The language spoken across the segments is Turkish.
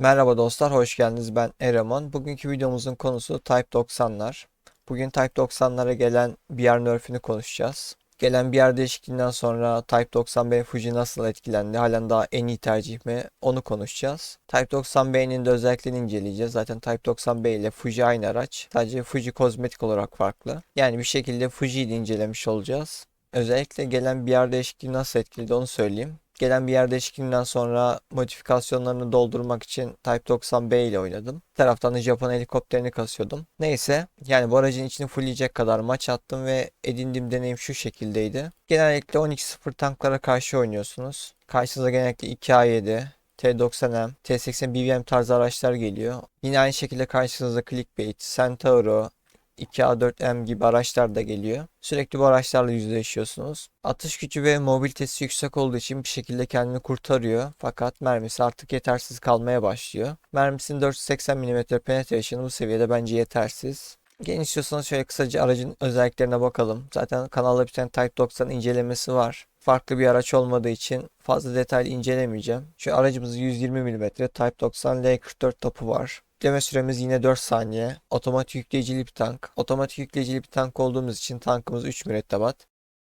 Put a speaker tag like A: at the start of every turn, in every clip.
A: Merhaba dostlar, hoş geldiniz. Ben Eraman. Bugünkü videomuzun konusu Type 90'lar. Bugün Type 90'lara gelen BR nerf'ünü konuşacağız. Gelen BR değişikliğinden sonra Type 90B Fuji nasıl etkilendi? Halen daha en iyi tercih mi? Onu konuşacağız. Type 90B'nin de özelliklerini inceleyeceğiz. Zaten Type 90B ile Fuji aynı araç. Sadece Fuji kozmetik olarak farklı. Yani bir şekilde Fuji'yi de incelemiş olacağız. Özellikle gelen BR değişikliği nasıl etkiledi onu söyleyeyim. Gelen bir yer değişikliğinden sonra modifikasyonlarını doldurmak için Type 90B ile oynadım. Bir taraftan da Japon helikopterini kasıyordum. Neyse yani bu aracın içini fullleyecek kadar maç attım ve edindiğim deneyim şu şekildeydi. Genellikle 12-0 tanklara karşı oynuyorsunuz. Karşınıza genellikle 2A7, T90M, T80 BVM tarzı araçlar geliyor. Yine aynı şekilde karşınıza Clickbait, Centauro, 2A4M gibi araçlar da geliyor. Sürekli bu araçlarla yüzleşiyorsunuz. Atış gücü ve mobilitesi yüksek olduğu için bir şekilde kendini kurtarıyor. Fakat mermisi artık yetersiz kalmaya başlıyor. Mermisinin 480 mm penetration'ı bu seviyede bence yetersiz. Gelin istiyorsanız şöyle kısaca aracın özelliklerine bakalım. Zaten kanalda bir tane Type 90 incelemesi var. Farklı bir araç olmadığı için fazla detaylı incelemeyeceğim. Şu aracımızın 120 mm Type 90 L44 topu var. Yükleme süremiz yine 4 saniye. Otomatik yükleyicili bir tank. Otomatik yükleyicili bir tank olduğumuz için tankımız 3 mürettebat.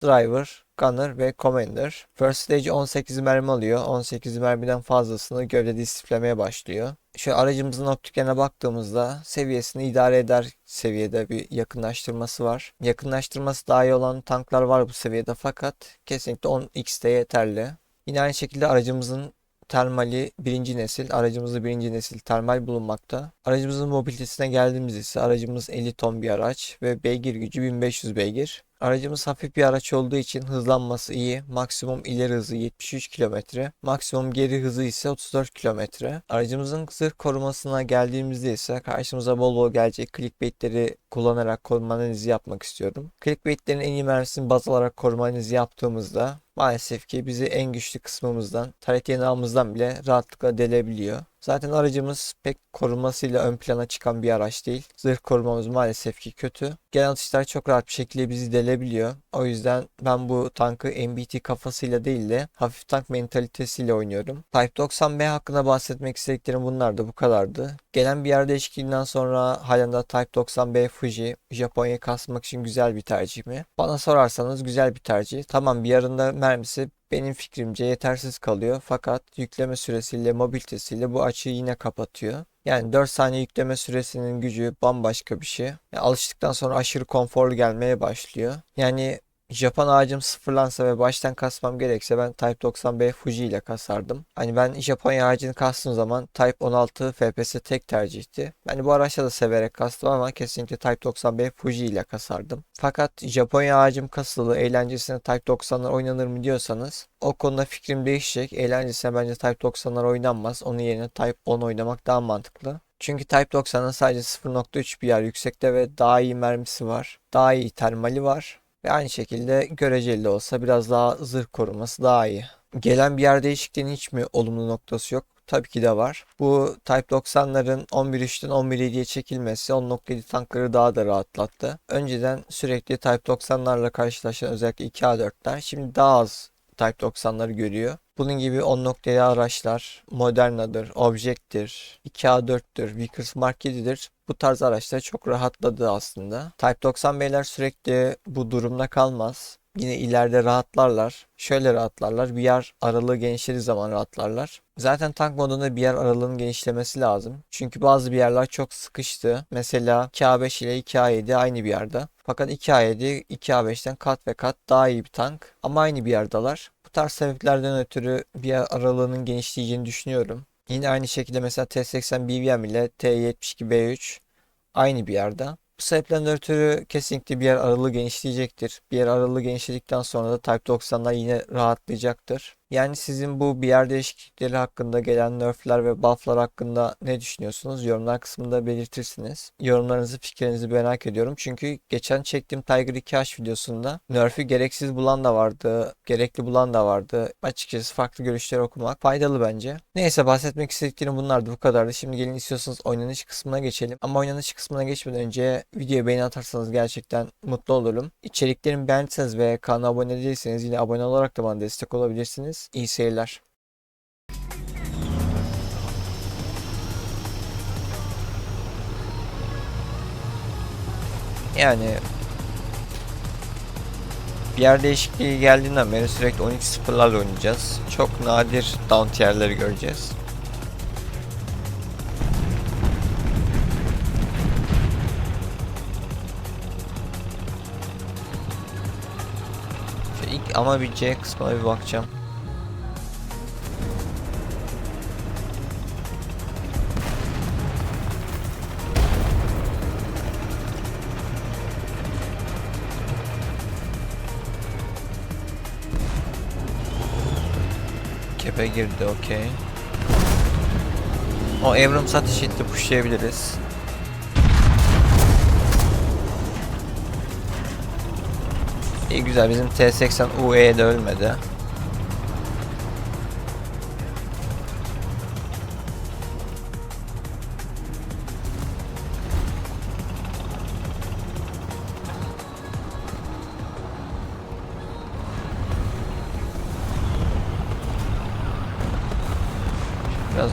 A: Driver, Gunner ve Commander. First Stage 18 mermi alıyor. 18 mermiden fazlasını gövdede istiflemeye başlıyor. Şu aracımızın optiklerine baktığımızda seviyesini idare eder seviyede bir yakınlaştırması var. Yakınlaştırması daha iyi olan tanklar var bu seviyede fakat kesinlikle 10x'te yeterli. Yine aynı şekilde aracımızın termali birinci nesil. Aracımızda birinci nesil termal bulunmakta. Aracımızın mobilitesine geldiğimiz ise aracımız 50 ton bir araç ve beygir gücü 1500 beygir. Aracımız hafif bir araç olduğu için hızlanması iyi. Maksimum ileri hızı 73 km. Maksimum geri hızı ise 34 km. Aracımızın zırh korumasına geldiğimizde ise karşımıza bol bol gelecek clickbaitleri kullanarak koruma analizi yapmak istiyorum. Clickbaitlerin en iyi mermisini baz alarak koruma analizi yaptığımızda maalesef ki bizi en güçlü kısmımızdan, taret yanağımızdan bile rahatlıkla delebiliyor. Zaten aracımız pek korumasıyla ön plana çıkan bir araç değil. Zırh korumamız maalesef ki kötü. Genel atışlar çok rahat bir şekilde bizi delebiliyor. O yüzden ben bu tankı MBT kafasıyla değil de hafif tank mentalitesiyle oynuyorum. Type 90B hakkında bahsetmek istediklerim bunlar da bu kadardı. Gelen bir yer değişikliğinden sonra halen de Type 90B Fuji Japonya'yı kasmak için güzel bir tercih mi? Bana sorarsanız güzel bir tercih. Tamam bir yarında mermisi benim fikrimce yetersiz kalıyor fakat yükleme süresiyle mobilitesiyle bu açığı yine kapatıyor. Yani 4 saniye yükleme süresinin gücü bambaşka bir şey. Yani alıştıktan sonra aşırı konforlu gelmeye başlıyor. Yani Japon ağacım sıfırlansa ve baştan kasmam gerekse ben Type 90B Fuji ile kasardım. Hani ben Japonya ağacını kastığım zaman Type 16 FPS tek tercihti. Ben bu araçla da severek kastım ama kesinlikle Type 90B Fuji ile kasardım. Fakat Japonya ağacım kasılı eğlencesine Type 90'lar oynanır mı diyorsanız o konuda fikrim değişecek. Eğlencesine bence Type 90'lar oynanmaz. Onun yerine Type 10 oynamak daha mantıklı. Çünkü Type 90'ın sadece 0.3 bir yer yüksekte ve daha iyi mermisi var. Daha iyi termali var. Ve aynı şekilde göreceli olsa biraz daha zırh koruması daha iyi. Gelen bir yer değişikliğinin hiç mi olumlu noktası yok? Tabii ki de var. Bu Type 90'ların 11.3'ten 11.7'ye çekilmesi 10.7 tankları daha da rahatlattı. Önceden sürekli Type 90'larla karşılaşan özellikle 2A4'ler şimdi daha az Type 90'ları görüyor. Bunun gibi 10.7 araçlar Moderna'dır, Object'tir, 2A4'tür, Vickers Mark 7'dir. Bu tarz araçlar çok rahatladı aslında. Type 90 beyler sürekli bu durumda kalmaz. Yine ileride rahatlarlar. Şöyle rahatlarlar. Bir yer aralığı genişlediği zaman rahatlarlar. Zaten tank modunda bir yer aralığının genişlemesi lazım. Çünkü bazı bir yerler çok sıkıştı. Mesela 2A5 ile 2A7 aynı bir yerde. Fakat 2A7 2A5'ten kat ve kat daha iyi bir tank. Ama aynı bir yerdeler. Bu tarz sebeplerden ötürü bir aralığının genişleyeceğini düşünüyorum. Yine aynı şekilde mesela T80 BVM ile T72B3 aynı bir yerde. Bu sebepten ötürü kesinlikle bir yer aralığı genişleyecektir. Bir yer aralığı genişledikten sonra da Type 90'lar yine rahatlayacaktır. Yani sizin bu bir yer değişiklikleri hakkında gelen nerfler ve bufflar hakkında ne düşünüyorsunuz? Yorumlar kısmında belirtirsiniz. Yorumlarınızı, fikirlerinizi merak ediyorum. Çünkü geçen çektiğim Tiger 2H videosunda nerf'i gereksiz bulan da vardı, gerekli bulan da vardı. Açıkçası farklı görüşleri okumak faydalı bence. Neyse bahsetmek istediklerim bunlardı bu kadardı. Şimdi gelin istiyorsanız oynanış kısmına geçelim. Ama oynanış kısmına geçmeden önce videoya beğeni atarsanız gerçekten mutlu olurum. İçeriklerimi beğendiyseniz ve kanala abone değilseniz yine abone olarak da bana destek olabilirsiniz ederiz. İyi seyirler. Yani bir yer değişikliği geldiğinden beri sürekli 12-0'larla oynayacağız. Çok nadir down tierleri göreceğiz. İlk ama bir C kısmına bir bakacağım. Kepe girdi okey. O Evrim satış etti pushlayabiliriz. İyi güzel bizim T80 UE de ölmedi.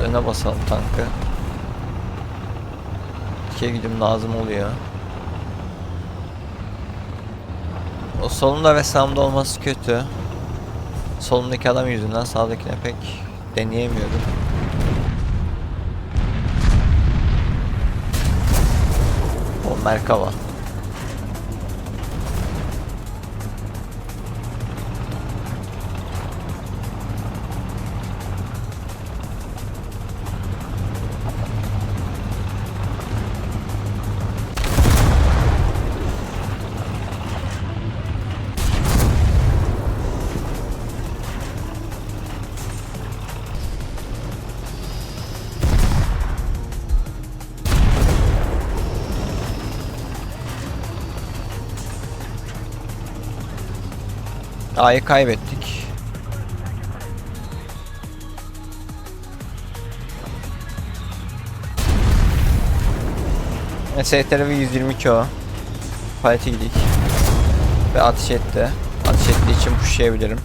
A: Öne basalım tankı. İkiye güdüm lazım oluyor. O solumda ve sağımda olması kötü. Solumdaki adam yüzünden sağdakine pek deneyemiyorum. O Merkava. A'yı kaybettik. S tarafı 122 o. Palete gidik. Ve ateş etti. Ateş ettiği için pushlayabilirim.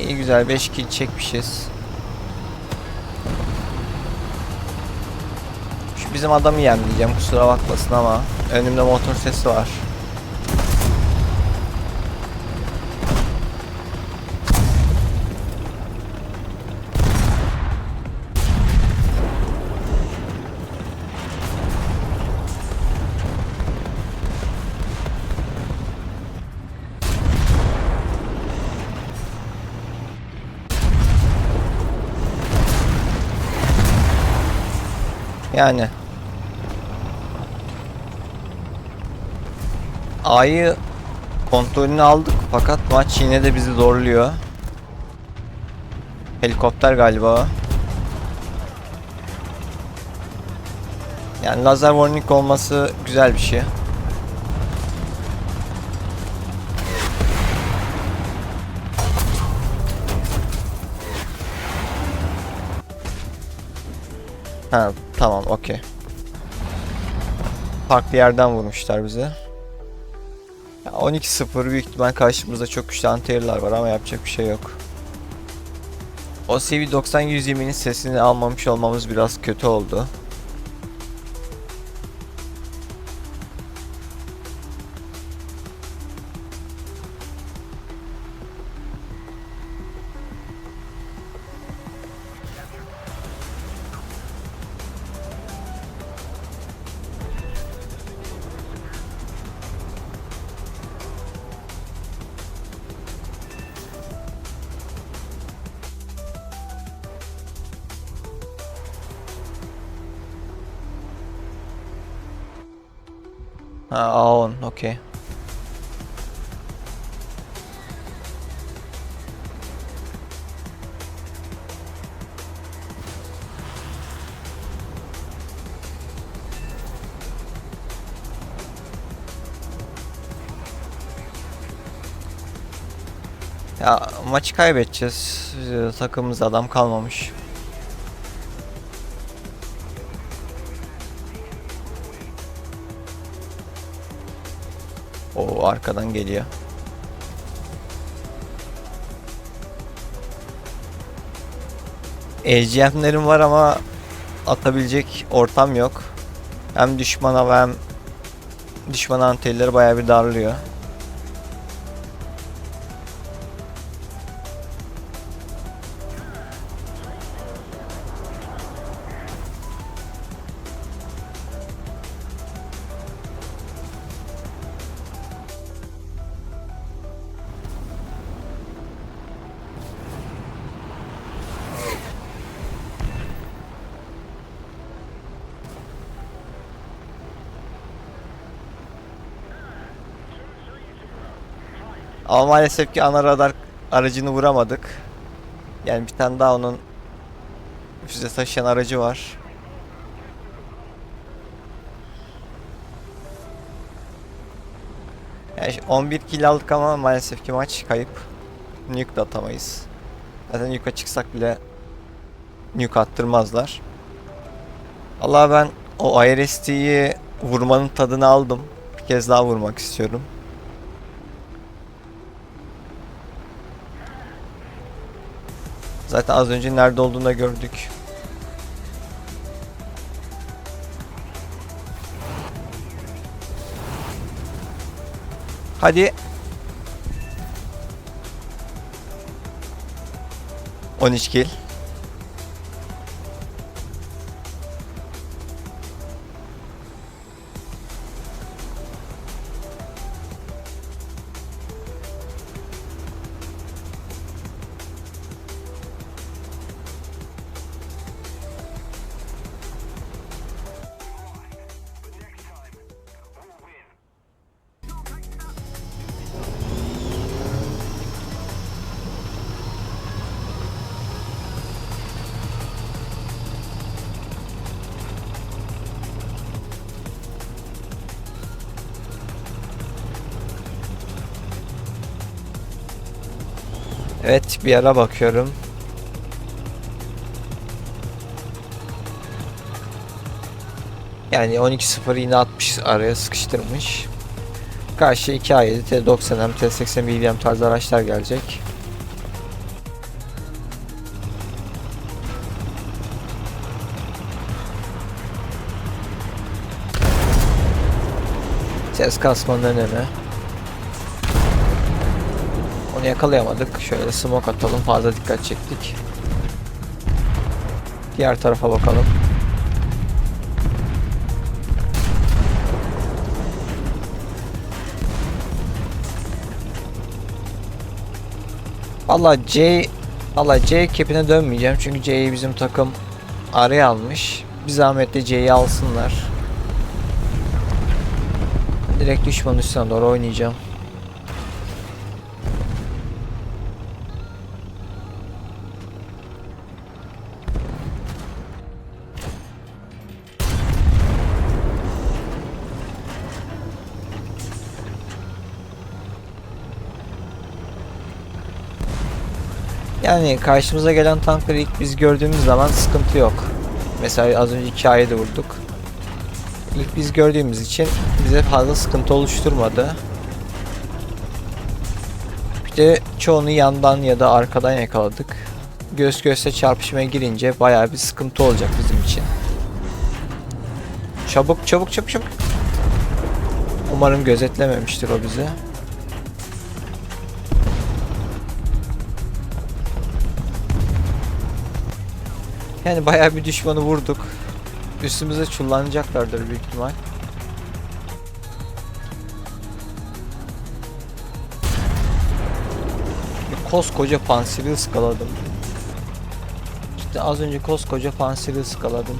A: İyi güzel 5 kill çekmişiz. Bizim adamı yemleyeceğim kusura bakmasın ama önümde motor sesi var. Yani A'yı kontrolünü aldık fakat maç yine de bizi zorluyor. Helikopter galiba. Yani lazer warning olması güzel bir şey. Ha tamam okey. Farklı yerden vurmuşlar bize. Ya 12-0 büyük ihtimal karşımızda çok güçlü anti-air'lar var ama yapacak bir şey yok. O CV90-120'nin sesini almamış olmamız biraz kötü oldu. Ha A10 okey. Ya maçı kaybedeceğiz. Ee, Takımımızda adam kalmamış. Arkadan geliyor. LGM'lerim var ama atabilecek ortam yok. Hem düşmana hem düşman antelleri bayağı bir darlıyor. Ama maalesef ki ana radar aracını vuramadık. Yani bir tane daha onun füze taşıyan aracı var. Yani 11 kill aldık ama maalesef ki maç kayıp. Nuke de atamayız. Zaten nuke'a çıksak bile nuke attırmazlar. Allah ben o IRST'yi vurmanın tadını aldım. Bir kez daha vurmak istiyorum. Zaten az önce nerede olduğunu da gördük. Hadi. 13 kill. Evet bir ara bakıyorum. Yani 12.0 yine 60 araya sıkıştırmış. Karşı 2A7 T90 hem T80 BBM tarzı araçlar gelecek. Ses kasmanın önemi. Onu yakalayamadık. Şöyle smoke atalım. Fazla dikkat çektik. Diğer tarafa bakalım. Valla C Valla C kepine dönmeyeceğim çünkü C'yi bizim takım araya almış. Bir zahmet de C'yi alsınlar. Direkt düşman üstüne doğru oynayacağım. Yani karşımıza gelen tankları ilk biz gördüğümüz zaman sıkıntı yok. Mesela az önce 2 ayda vurduk. İlk biz gördüğümüz için bize fazla sıkıntı oluşturmadı. Bir de çoğunu yandan ya da arkadan yakaladık. Göz göze çarpışmaya girince bayağı bir sıkıntı olacak bizim için. Çabuk çabuk çabuk çabuk. Umarım gözetlememiştir o bizi. Yani bayağı bir düşmanı vurduk. Üstümüze çullanacaklardır büyük ihtimal. Koskoca panseri ıskaladım. İşte az önce koskoca panseri ıskaladım.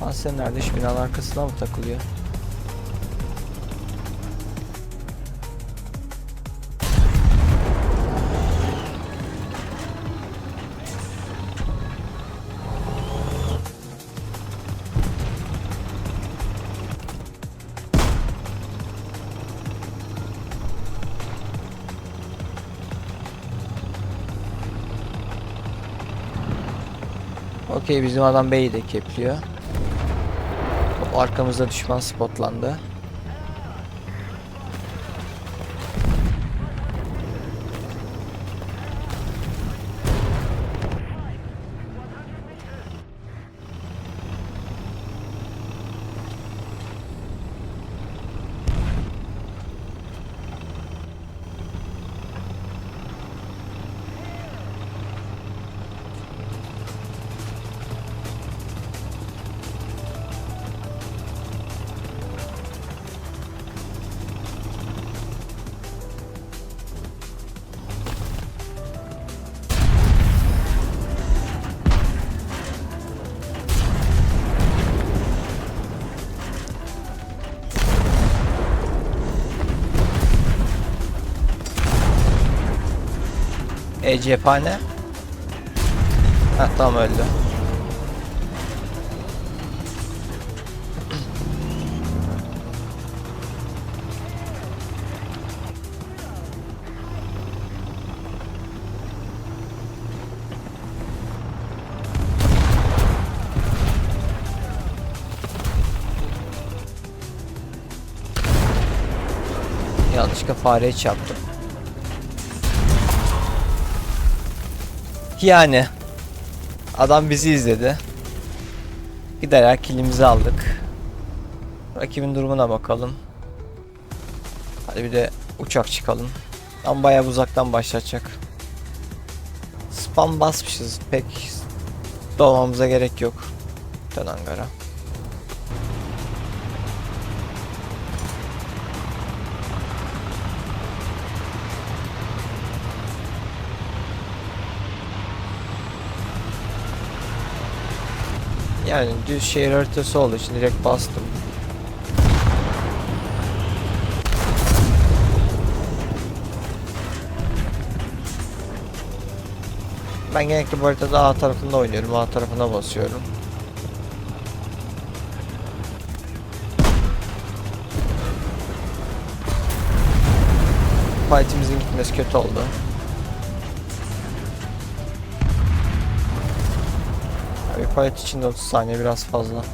A: Panser nerede? Şu binanın arkasına mı takılıyor? Okey bizim adam B'yi de kepliyor. Hop, arkamızda düşman spotlandı. E cephane. Heh tamam öldü. Yanlışlıkla fareye çarptım. Yani adam bizi izledi. Giderek kilimizi aldık. Rakibin durumuna bakalım. Hadi bir de uçak çıkalım. Tam bayağı uzaktan başlatacak. Spam basmışız. Pek doğmamıza gerek yok. Dön Ankara. Yani düz şehir haritası olduğu için direkt bastım. Ben genellikle bu haritada A tarafında oynuyorum. A tarafına basıyorum. Fight'imizin gitmesi kötü oldu. Fight için de 30 saniye biraz fazla.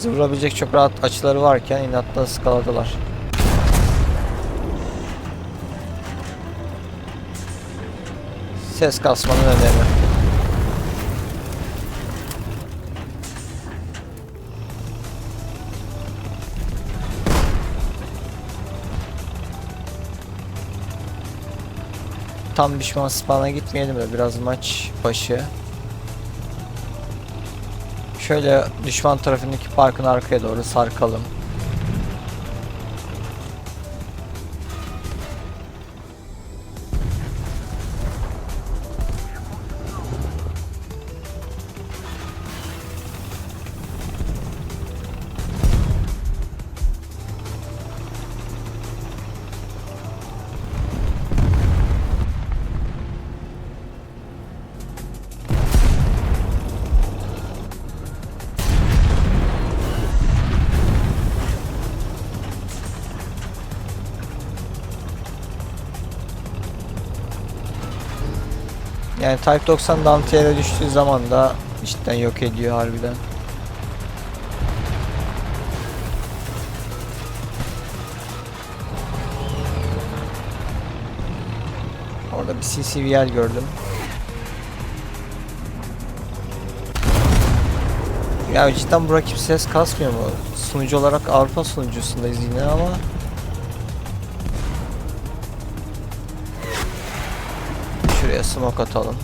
A: Bizi vurabilecek çok rahat açıları varken inatla ıskaladılar. Ses kasmanın önemi. Tam düşman spawn'a gitmeyelim de biraz maç başı. Şöyle düşman tarafındaki parkın arkaya doğru sarkalım. Yani Type 90 Dantiere düştüğü zaman da cidden yok ediyor harbiden. Orada bir CCVL gördüm. Ya cidden bu rakip ses kasmıyor mu? Sunucu olarak Avrupa sunucusundayız yine ama smoke atalım.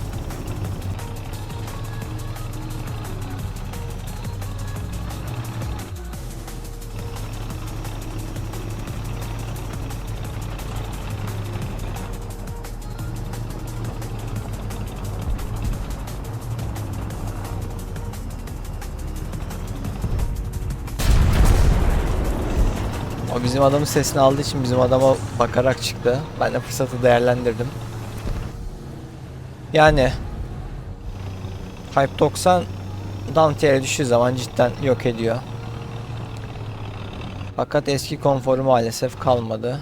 A: O bizim adamın sesini aldığı için bizim adama bakarak çıktı. Ben de fırsatı değerlendirdim. Yani Type 90 Dante'ye düştüğü zaman cidden yok ediyor. Fakat eski konforu maalesef kalmadı.